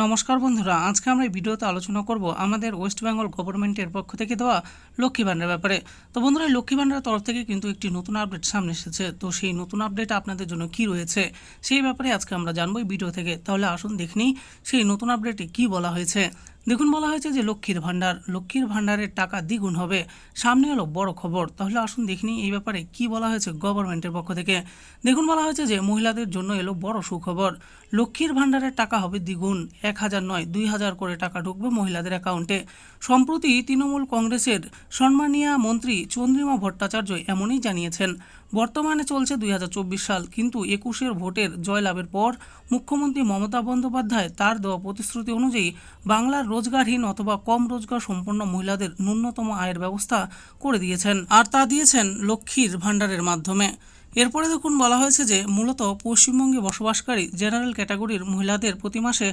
নমস্কার বন্ধুরা, আজকে আমরা এই ভিডিওতে আলোচনা করব আমাদের ওয়েস্ট বেঙ্গল গভর্নমেন্টের পক্ষ থেকে দেওয়া লক্ষ্মী ভাণ্ডার ব্যাপারে। তো বন্ধুরা লক্ষ্মী ভান্ডার তরফ থেকে কিন্তু একটি নতুন আপডেট সামনে এসেছে। তো সেই নতুন আপডেট আপনাদের জন্য কি রয়েছে সেই ব্যাপারে আজকে আমরা জানব এই ভিডিও থেকে। তাহলে আসুন দেখনি সেই নতুন আপডেটে কি বলা হয়েছে। দেখুন বলা হয়েছে যে লক্ষ্মীর ভাণ্ডার, লক্ষ্মীর ভাণ্ডারের টাকা দ্বিগুণ হবে। সামনে এলো বড় খবর। তাহলে আসুন দেখিনি এই ব্যাপারে কি বলা হয়েছে গভর্নমেন্টের পক্ষ থেকে। দেখুন বলা হয়েছে যে মহিলাদের জন্য এলো বড় সুখবর। লক্ষ্মীর ভাণ্ডারের টাকা হবে দ্বিগুণ। এক হাজার নয়, দুই হাজার করে টাকা ঢুকবে মহিলাদের অ্যাকাউন্টে। সম্প্রতি তৃণমূল কংগ্রেসের সম্মানীয় মন্ত্রী চন্দ্রিমা ভট্টাচার্য এমনই জানিয়েছেন। বর্তমানে চলছে দুই হাজার চব্বিশ সাল, কিন্তু একুশের ভোটের জয়লাভের পর মুখ্যমন্ত্রী মমতা বন্দ্যোপাধ্যায় তার দেওয়া প্রতিশ্রুতি অনুযায়ী বাংলার রোজগারহীন অথবা কম রোজগার সম্পন্ন মহিলাদের ন্যূনতম আয়ের ব্যবস্থা করে দিয়েছেন। আর তা দিয়েছেন লক্ষ্মীর ভাণ্ডারের মাধ্যমে। এরপরে দেখুন বলা হয়েছে যে মূলত পশ্চিমবঙ্গে বসবাসকারী জেনারেল ক্যাটাগরির মহিলাদের প্রতি মাসে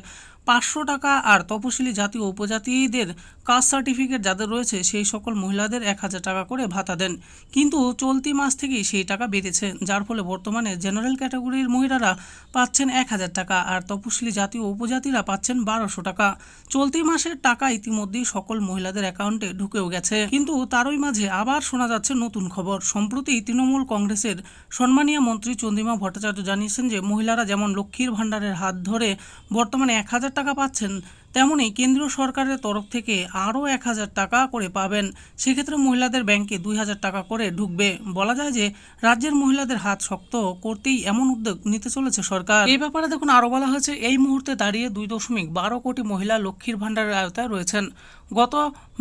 পাঁচশো টাকা আর তপশিলি জাতি ও উপজাতিদের কাস্ট সার্টিফিকেট যাদের রয়েছে, সেই সকল মহিলাদের এক হাজার টাকা করে ভাতা দেন। কিন্তু চলতি মাস থেকেই সেই টাকা বেড়েছে, যার ফলে বর্তমানে জেনারেল ক্যাটাগরির মহিলারা পাচ্ছেন এক হাজার টাকা আর তপশিলি জাতি ও উপজাতিরা পাচ্ছেন বারোশো টাকা। চলতি মাসের টাকা ইতিমধ্যেই সকল মহিলাদের অ্যাকাউন্টে ঢুকেও গেছে। কিন্তু তারই মাঝে আবার শোনা যাচ্ছে নতুন খবর। সম্প্রতি তৃণমূল কংগ্রেসের সম্মানীয় মন্ত্রী চন্দ্রিমা ভট্টাচার্য জানিয়েছেন যে মহিলারা যেমন লক্ষ্মীর ভাণ্ডারের হাত ধরে বর্তমানে এক হাজার টাকা পাচ্ছেন তেমনি কেন্দ্রীয় সরকারের তরফ থেকে আরও এক হাজার টাকা করে পাবেন। সেক্ষেত্রে মহিলাদের ব্যাংকে দুই হাজার টাকা করে ঢুকবে। বলা যায় যে রাজ্যের মহিলাদের হাত শক্ত করতেই এমন উদ্যোগ নিতে চলেছে সরকার। এই ব্যাপারে দেখুন, আরও বলা হয়েছে, এই মুহূর্তে দাঁড়িয়ে দুই দশমিক বারো কোটি মহিলা লক্ষ্মীর ভাণ্ডারের আওতায় রয়েছেন। গত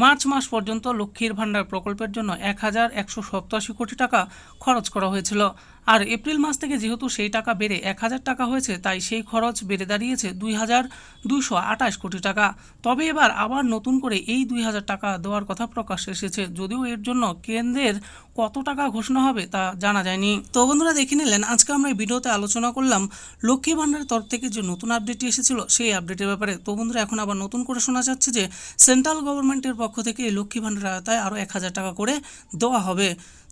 মার্চ মাস পর্যন্ত লক্ষ্মীর ভাণ্ডার প্রকল্পের জন্য এক হাজার একশো সপ্তাশি কোটি টাকা খরচ করা হয়েছিল। আর এপ্রিল মাস থেকে যেহেতু সেই টাকা বেড়ে এক হাজার টাকা হয়েছে, তাই সেই খরচ বেড়ে দাঁড়িয়েছে দুই হাজার দুইশো আঠাশ কোটি টাকা। তবে এবার আবার নতুন করে এই দুই হাজার টাকা দেওয়ার কথা প্রকাশ এসেছে, যদিও এর জন্য কেন্দ্রের কত টাকা ঘোষণা হবে তা জানা যায়নি। তো বন্ধুরা দেখে নিলেন, আজকে আমরা এই ভিডিওতে আলোচনা করলাম লক্ষ্মী ভাণ্ডারের তরফ থেকে যে নতুন আপডেটটি এসেছিল সেই আপডেটের ব্যাপারে। তো বন্ধুরা, এখন আবার নতুন করে শোনা যাচ্ছে যে, সেন্ট্রাল গভর্নমেন্টের পক্ষ থেকে এই লক্ষ্মী ভাণ্ডারের আওতায় আরও এক হাজার টাকা করে দেওয়া হবে।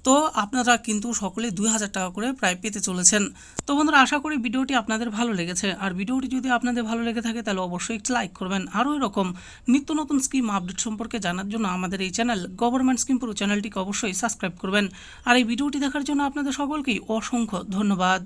তো আপনারা কিন্তু সকলে দুই হাজার টাকা করে প্রায় পেতে চলেছেন। তো বন্ধুরা, আশা করি ভিডিওটি আপনাদের ভালো লেগেছে। আর ভিডিওটি যদি আপনাদের ভালো লেগে থাকে, তাহলে অবশ্যই একটি লাইক করবেন। আরও এরকম নিত্য নতুন স্কিম আপডেট সম্পর্কে জানার জন্য আমাদের এই চ্যানেল গভর্নমেন্ট স্কিম পুরো চ্যানেলটিকে অবশ্যই সাবস্ক্রাইব করবেন। আর এই ভিডিওটি দেখার জন্য আপনাদের সকলকেই অসংখ্য ধন্যবাদ।